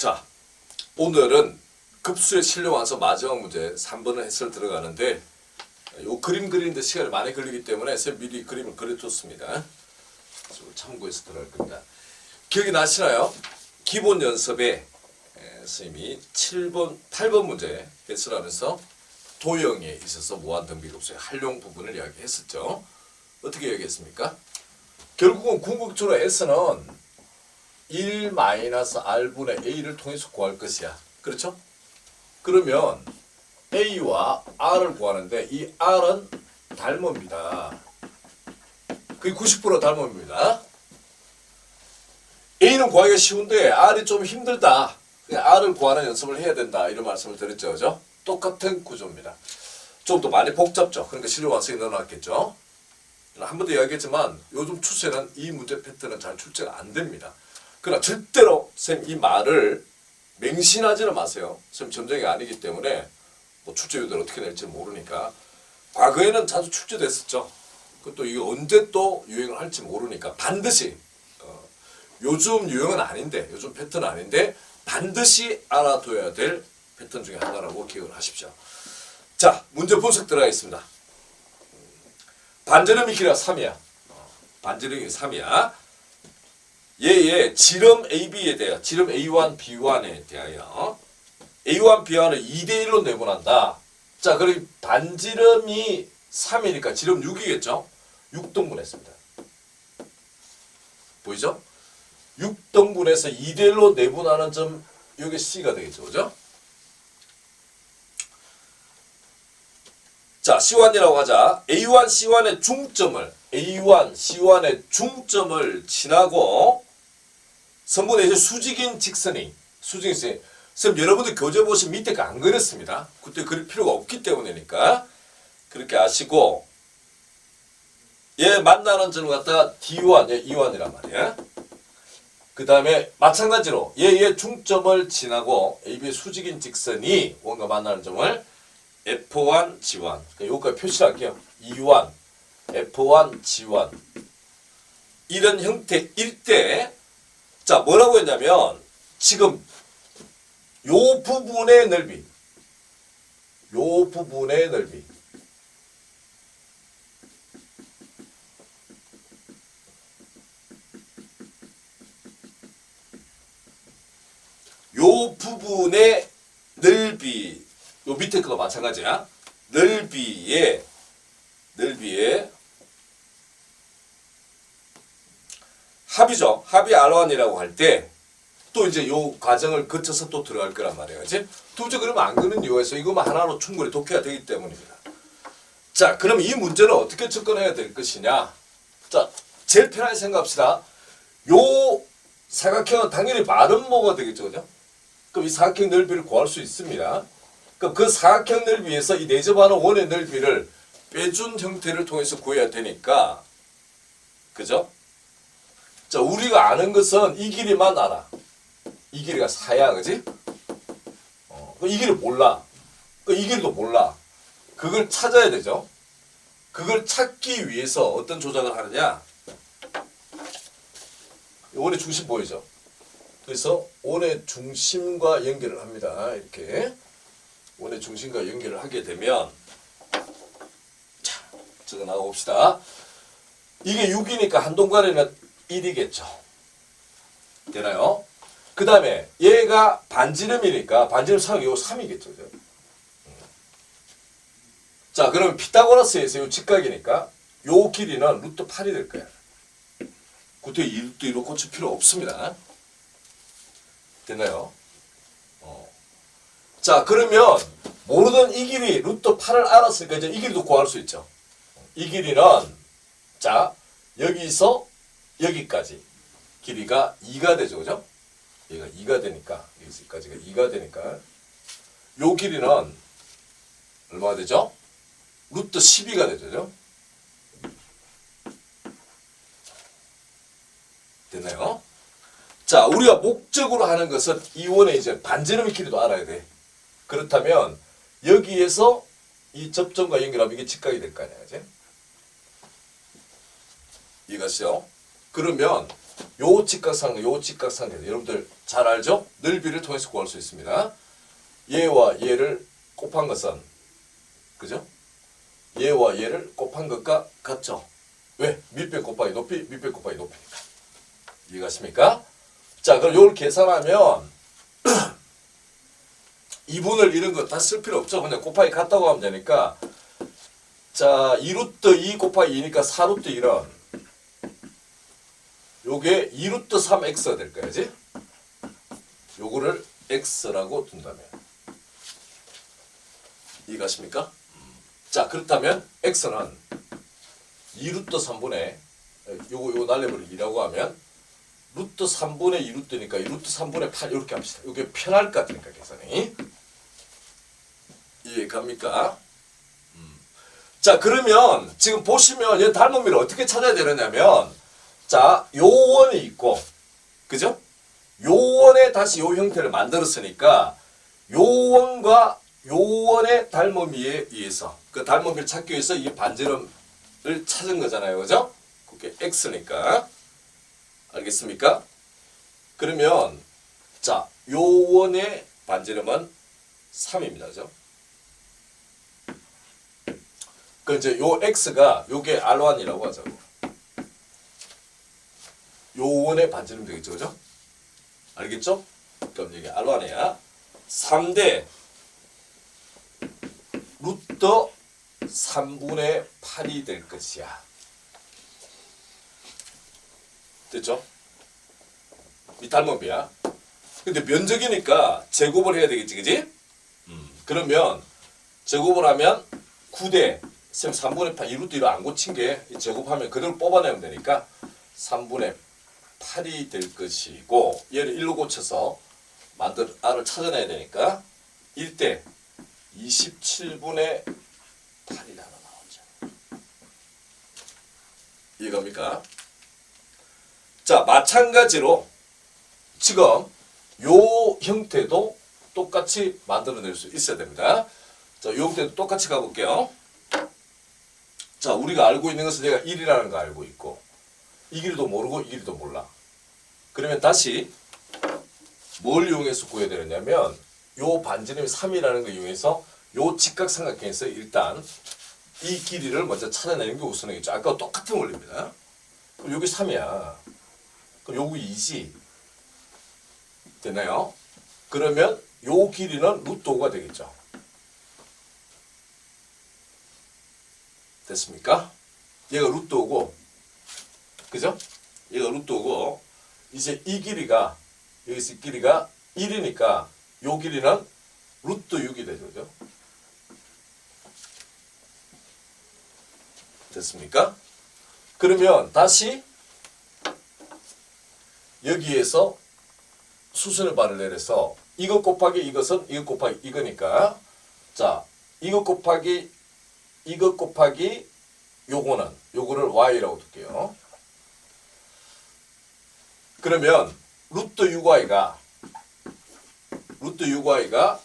자, 오늘은 실력 완성 마지막 문제 3번을 해설 들어가는데 요 그림 그리는데 시간이 많이 걸리기 때문에 쌤 미리 그림을 그려뒀습니다. 좀 참고해서 들어갈 겁니다. 기억이 나시나요? 기본 연습에 에, 선생님이 7번, 8번 문제 해설하면서 도형에 있어서 무한등비급수의 활용 부분을 이야기했었죠. 어떻게 이야기했습니까? 결국은 궁극적으로 S는 1 마이너스 R분의 A를 통해서 구할 것이야. 그렇죠? 그러면 A와 R을 구하는데 이 R은 닮음이다. 그게 90% 닮음입니다. A는 구하기가 쉬운데 R이 좀 힘들다. R을 구하는 연습을 해야 된다. 이런 말씀을 드렸죠. 그죠? 똑같은 구조입니다. 좀 더 많이 복잡죠. 그러니까 실력 완성에 넣어놨겠죠. 한 번도 이야기했지만 요즘 추세는 이 문제 패턴은 잘 출제가 안 됩니다. 그러나 절대로 쌤이 말을 맹신하지는 마세요. 쌤 점쟁이 아니기 때문에 뭐 출제 요대로 어떻게 될지 모르니까 과거에는 자주 출제됐었죠. 그또 이게 언제 또 유행을 할지 모르니까 반드시 어, 요즘 유행은 아닌데 요즘 패턴 아닌데 반드시 알아둬야 될 패턴 중에 하나라고 기억을 하십시오. 자 문제 분석 들어가겠습니다. 반지름이 길이가 3이야. 반지름이 3이야. 얘의 지름 AB에 대하여 지름 A1, B1에 대하여 A1, B1을 2대 1로 내분한다. 자, 그럼 반지름이 3이니까 지름 6이겠죠? 6등분했습니다. 보이죠? 6등분해서 2대 1로 내분하는 점 이게 C가 되겠죠. 그죠? 자, C1이라고 하자. A1, C1의 중점을 A1, C1의 중점을 지나고 선분의 이제 수직인 직선이 수직인 직선이 선 여러분들 교재 보시면 밑에 거안 그렸습니다. 그때 그릴 필요가 없기 때문이니까 그렇게 아시고 얘 만나는 점을 갖다가 D1, 얘 E1이란 말이야. 그 다음에 마찬가지로 얘의 중점을 지나고 AB 수직인 직선이 뭔가 만나는 점을 F1, G1 그러니까 여기까지 표시할게요. E1, F1, G1 이런 형태일 때 자, 뭐라고 했냐면, 지금, 요 부분의 넓이, 요 부분의 넓이, 요 부분의 넓이, 요 밑에 거도 마찬가지야. 넓이에, 넓이에, 합이죠. 합이 R1이라고 할 때 또 이제 요 과정을 거쳐서 또 들어갈 거란 말이에요. 그지? 도저히 그러면 안 그는 있어. 이것만 하나로 충분히 독해가 되기 때문입니다. 자, 그럼 이 문제는 어떻게 접근해야 될 것이냐? 자, 제일 편하게 생각합시다. 요 사각형은 당연히 마른 모가 되겠죠. 그죠? 그럼 이 사각형 넓이를 구할 수 있습니다. 그럼 그 사각형 넓이에서 이 내접하는 원의 넓이를 빼준 형태를 통해서 구해야 되니까 그죠? 자, 우리가 아는 것은 이 길이만 알아. 이 길이가 4야, 그지? 어, 그이 길이 몰라. 그이 길이도 몰라. 그걸 찾아야 되죠. 그걸 찾기 위해서 어떤 조작을 하느냐? 원의 중심 보이죠? 그래서 원의 중심과 연결을 합니다. 이렇게. 원의 중심과 연결을 하게 되면 자, 적어 나가 봅시다. 이게 6이니까 한 동간에는 1이겠죠. 되나요? 그 다음에 얘가 반지름이니까 반지름 3이 요 3이겠죠. 음. 자, 그러면 피타고라스에서 요 직각이니까 요 길이는 루트 8이 될 거야. 이 루트 1로 고칠 필요 없습니다. 됐나요? 어. 자, 그러면 모르던 이 길이 루트 8을 알았으니까 이제 이 길이도 구할 수 있죠. 이 길이는 자, 여기서 여기까지 길이가 2가 되죠. 그죠? 얘가 2가 되니까 여기까지가 2가 되니까 요 길이는 얼마가 되죠? 루트 12가 되죠. 그죠? 됐나요? 자, 우리가 목적으로 하는 것은 이원의 이제 반지름의 길이도 알아야 돼. 그렇다면 여기에서 이 접점과 연결하면 이게 직각이 될 거 아니야, 그지? 이것이요. 그러면 요 직각삼각, 요 직각삼각 여러분들 잘 알죠? 넓이를 통해서 구할 수 있습니다. 얘와 얘를 곱한 것은 그죠? 얘와 얘를 곱한 것과 같죠? 왜? 밑변 곱하기 높이, 밑변 곱하기 높이니까. 이해가십니까? 자, 그럼 요걸 계산하면 2분을 이런 거 다 쓸 필요 없죠. 그냥 곱하기 같다고 하면 되니까 자, 2루트 2 곱하기 2니까 4루트 1은 요게 2루트 3x가 될 거야 지. 요거를 x라고 둔다면 이해가십니까? 자, 그렇다면 x는 2루트 3분의 요거 요거 날려버리기라고 하면 루트 3분의 2 루트니까 2루트 3분의 8 이렇게 합시다. 이게 편할 것 같으니까 계산이. 이해 갑니까? 음. 자 그러면 지금 보시면 이 닮은미를 어떻게 찾아야 되느냐면 자 요원이 있고 그죠? 요원에 다시 요 형태를 만들었으니까 요원과 요원의 닮은미에 의해서 그 닮은미를 찾기 위해서 이 반지름을 찾은 거잖아요. 그죠? 그게 x니까 알겠습니까? 그러면 자 요원의 반지름은 3입니다. 그죠? 그 이제 요 x가 요게 R1이라고 하자고. 요원의 반지름 되겠죠. 그죠? 알겠죠? 그럼 여기 R1이야. 3대 루트 3분의 8이 될 것이야. 됐죠? 이 닮은비야. 근데 면적이니까 제곱을 해야 되겠지, 그지? 음, 그러면 제곱을 하면 9대 쌤 3분의 8 2루트 1을 안 고친 게 제곱하면 그대로 뽑아내면 되니까 3분의 8이 될 것이고 얘를 1로 고쳐서 만들 r을 찾아내야 되니까 1대 27분의 8이 하나 나오죠. 이해갑니까? 자, 마찬가지로 지금 요 형태도 똑같이 만들어낼 수 있어야 됩니다. 자, 요 형태도 똑같이 가볼게요. 자, 우리가 알고 있는 것은 내가 1이라는 거 알고 있고 이 길도 모르고 이 길도 몰라. 그러면 다시 뭘 이용해서 구해야 되느냐면 요 반지름이 3이라는 걸 이용해서 요 직각삼각형에서 일단 이 길이를 먼저 찾아내는 게 우선이겠죠. 아까 똑같은 원리입니다. 그럼 여기 3이야. 그럼 요기 2지. 됐나요? 그러면 요 길이는 루트 5가 되겠죠. 됐습니까? 얘가 루트 5고, 그죠? 얘가 루트 5고, 이제 이 길이가, 여기서 이 길이가 1이니까 요 길이는 루트 6이 되죠. 그죠? 됐습니까? 그러면 다시 여기에서 수순을 발을 내려서 이것 곱하기 이것은 이것 곱하기 이거니까 자 이것 곱하기 이것 곱하기 요거는 요거를 y라고 둘게요. 그러면 루트 6y가 루트 6y가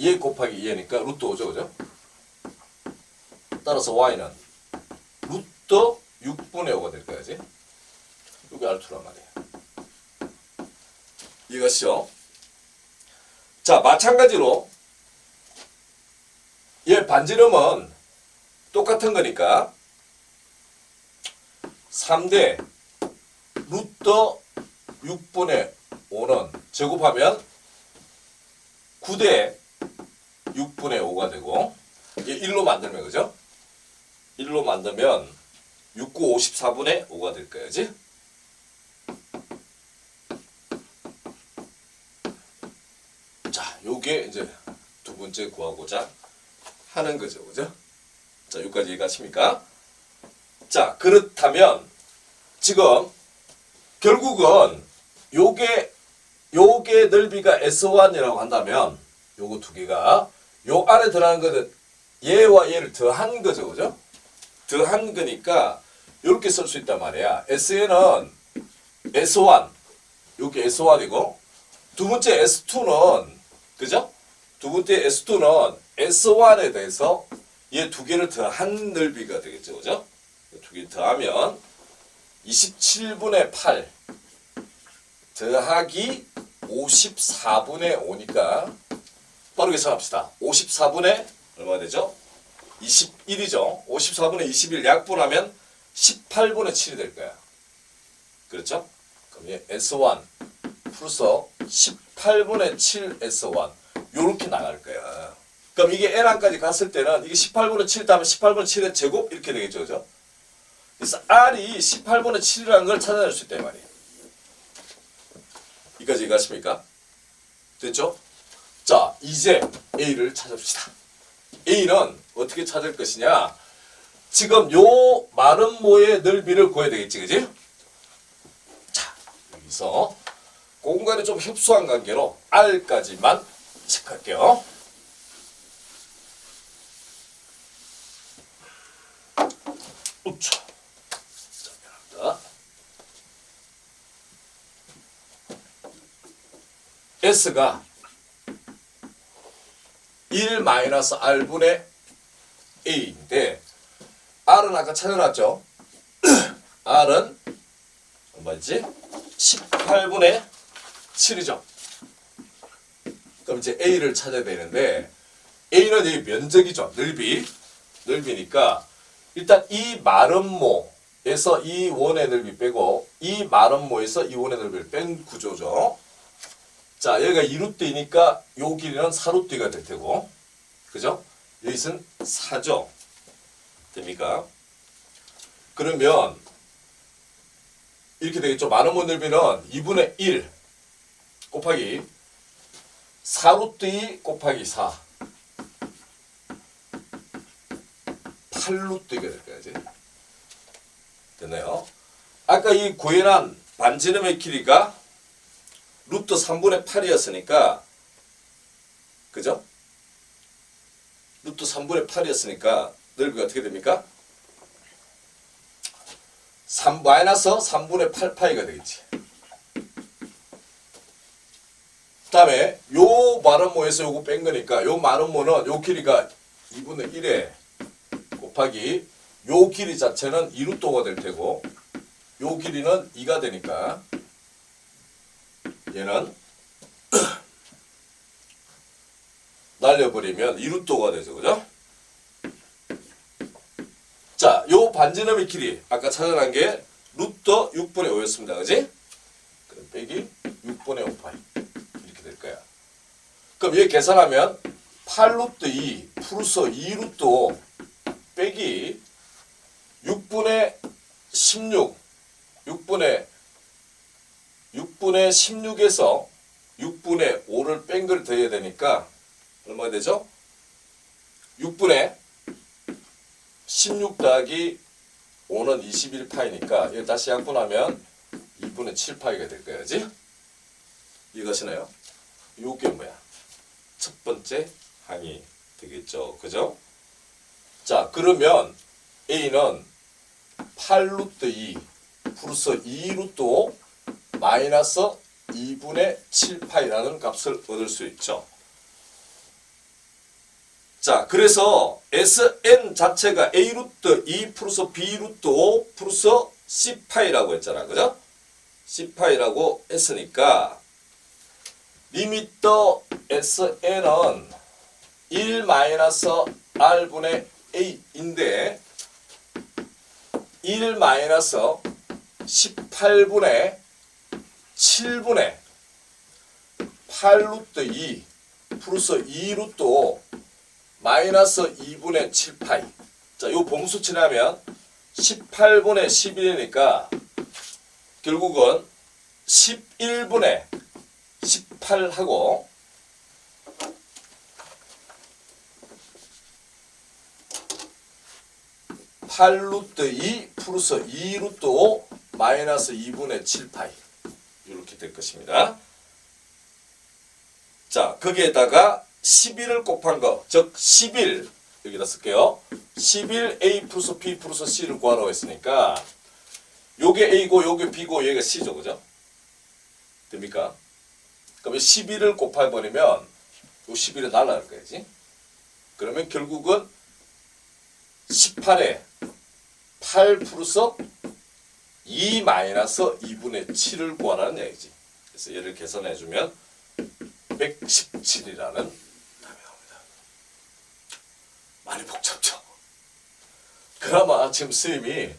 얘 곱하기 얘니까 루트 5죠 그죠? 따라서 y는 루트 6분의 5가 될 거야지. 이게 R2란 말이야. 이것이요. 자, 마찬가지로 얘 반지름은 똑같은 거니까 3대 루트 6분의 5는 제곱하면 9대 6분의 5가 되고 얘 1로 만들면 그죠? 1로 만들면 6, 9, 54분의 5가 될 거야지. 자, 요게 이제 두 번째 구하고자 하는 거죠. 그죠? 자, 여기까지 이해가 십니까? 자, 그렇다면 지금 결국은 요게 요게 넓이가 S1이라고 한다면 요거 두 개가 요 안에 들어가는 거는 얘와 얘를 더한 거죠. 그죠? 더한 거니까 이렇게 쓸 수 있단 말이야. SN은 S1 요게 S1이고 두 번째 S2는 그죠? 두 번째 S2는 S1에 대해서 얘 두 개를 더한 넓이가 되겠죠. 그죠? 두 개 더하면 27분의 8 더하기 54분의 5니까 빠르게 생각합시다. 54분의 얼마 되죠? 21이죠. 54분의 21 약분하면 18분의 7이 될 거야. 그렇죠? 그럼 얘 S1 플러스 18분의 7 S1 요렇게 나갈 거야. 그럼 이게 N항까지 갔을 때는 이게 18분의 7 다음에 18분의 7의 제곱 이렇게 되겠죠. 그죠? 그래서 R이 18분의 7이라는 걸 찾아낼 수 있다 이 말이에요. 여기까지 이해가십니까? 됐죠? 자, 이제 A를 찾읍시다. A는 어떻게 찾을 것이냐? 지금 요 마른 모의 넓이를 구해야 되겠지, 그지? 자, 여기서 공간이 좀 협소한 관계로 R까지만 체크할게요. 우차. 자, 미안합니다. S가 1 마이너스 R분의 A인데 R은 아까 찾아놨죠? R은 얼마지? 18분의 7이죠. 그럼 이제 A를 찾아야 되는데 A는 여기 면적이죠. 넓이. 넓이니까 일단 이 마름모에서 이 원의 넓이 빼고 이 마름모에서 이 원의 넓이를 뺀 구조죠. 자, 여기가 2루트이니까 요 길이는 4루트가 될 테고. 그죠? 여기는 4죠. 됩니까? 그러면 이렇게 되겠죠. 마름모 넓이는 2분의 1 곱하기 4루트 2 곱하기 4 8루트가 될 거야지. 됐나요? 아까 이 구현한 반지름의 길이가 루트 3분의 8이었으니까 그죠? 루트 3분의 8이었으니까 넓이가 어떻게 됩니까? 3 마이너스 3분의 8파이가 되겠지. 그 다음에 요 마름모에서 요거 뺀 거니까 요 마름모는 요 길이가 2분의 1에 곱하기 요 길이 자체는 2루토가 될 테고 요 길이는 2가 되니까 얘는 날려버리면 2루토가 되죠. 그죠? 자, 요 반지름의 길이 아까 찾아난 게 루터 6분의 5였습니다. 그지? 그럼 빼기 6분의 5파이 이렇게 될 거야. 그럼 얘 계산하면 8루트 2 플러스 2루트 5 빼기 6분의 16 6분의 6분의 16에서 6분의 5를 뺀 걸 더해야 되니까 얼마가 되죠? 6분의 16 더하기 5는 21파이니까 이거 다시 약분하면 2분의 7파이가 될 거야지? 이것이네요. 요게 뭐야? 첫 번째 항이 되겠죠. 그죠? 자, 그러면 A는 8루트 2 플러스 2루트 5 마이너스 2분의 7파이라는 값을 얻을 수 있죠. 자, 그래서 Sn 자체가 A 루트 2 플러스 B 루트 5 플러스 C파이라고 했잖아. 그죠? C파이라고 했으니까 리미터 Sn은 1 마이너스 R분의 A인데 1 마이너스 18분의 7분의 8루트 2 플러스 2루트 5 마이너스 2분의 7파이. 자, 요 봉수 치하면 18분의 11이니까 결국은 11분의 18하고 팔루트 2 플러스 2루트 5 마이너스 2분의 7파이 될 것입니다. 자, 거기에다가 11을 곱한 거, 즉 11 여기다 쓸게요. 11a 플러스 b 플러스 c를 구하라고 했으니까 요게 a고 요게 b고 얘가 c죠, 그죠? 됩니까? 그러면 11을 곱해버리면 요 11을 날라갈 거야지. 그러면 결국은 18에 8 플러스 2 마이너스 2분의 7을 구하라는 얘기지. 그래서 얘를 계산해 주면 117이라는 답이 나옵니다. 많이 복잡죠. 그나마 지금 쌤이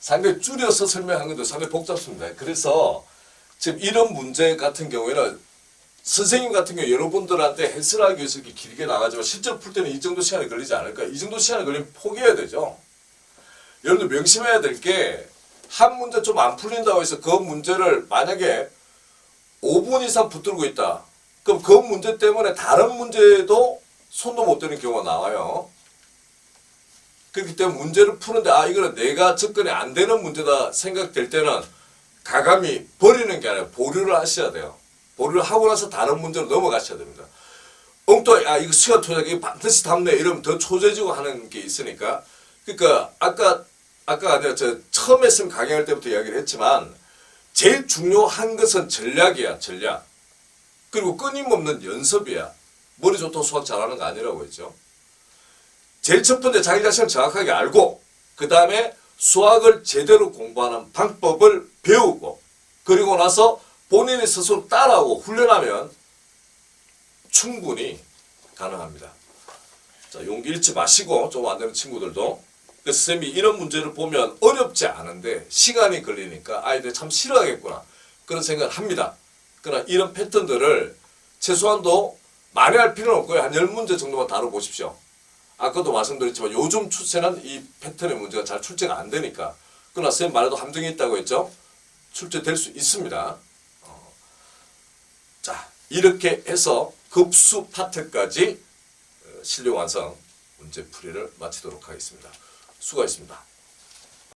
상당히 줄여서 설명한 건데 상당히 복잡습니다. 그래서 지금 이런 문제 같은 경우에는 선생님 같은 경우 여러분들한테 해설하기 위해서 이렇게 길게 나가지만 실제로 풀 때는 이 정도 시간이 걸리지 않을까? 이 정도 시간이 걸리면 포기해야 되죠. 여러분들 명심해야 될 게 한 문제 좀 안 풀린다고 해서 그 문제를 만약에 5분 이상 붙들고 있다. 그럼 그 문제 때문에 다른 문제도 손도 못 대는 경우가 나와요. 그렇기 때문에 문제를 푸는데 아 이거는 내가 접근이 안 되는 문제다 생각될 때는 가감히 버리는 게 아니라 보류를 하셔야 돼요. 보류를 하고 나서 다른 문제로 넘어가셔야 됩니다. 엉뚱하게 아 이거 시간 투자 이거 반드시 답네 이러면 더 초조해지고 하는 게 있으니까 그러니까 아까 아까 내가 저 처음 했으면 강의할 때부터 이야기를 했지만 제일 중요한 것은 전략이야 전략. 그리고 끊임없는 연습이야. 머리 좋다고 수학 잘하는 거 아니라고 했죠. 제일 첫 번째 자기 자신을 정확하게 알고 그 다음에 수학을 제대로 공부하는 방법을 배우고 그리고 나서 본인이 스스로 따라하고 훈련하면 충분히 가능합니다. 자, 용기 잃지 마시고 좀 안 되는 친구들도 쌤이 이런 문제를 보면 어렵지 않은데 시간이 걸리니까 아이들 참 싫어하겠구나 그런 생각을 합니다. 그러나 이런 패턴들을 최소한도 많이 할 필요는 없고요. 한 10문제 정도만 다뤄보십시오. 아까도 말씀드렸지만 요즘 출제는 이 패턴의 문제가 잘 출제가 안 되니까 그러나 쌤 말에도 함정이 있다고 했죠. 출제될 수 있습니다. 어. 자 이렇게 해서 급수 파트까지 어, 실력 완성 문제 풀이를 마치도록 하겠습니다. 수고하셨습니다.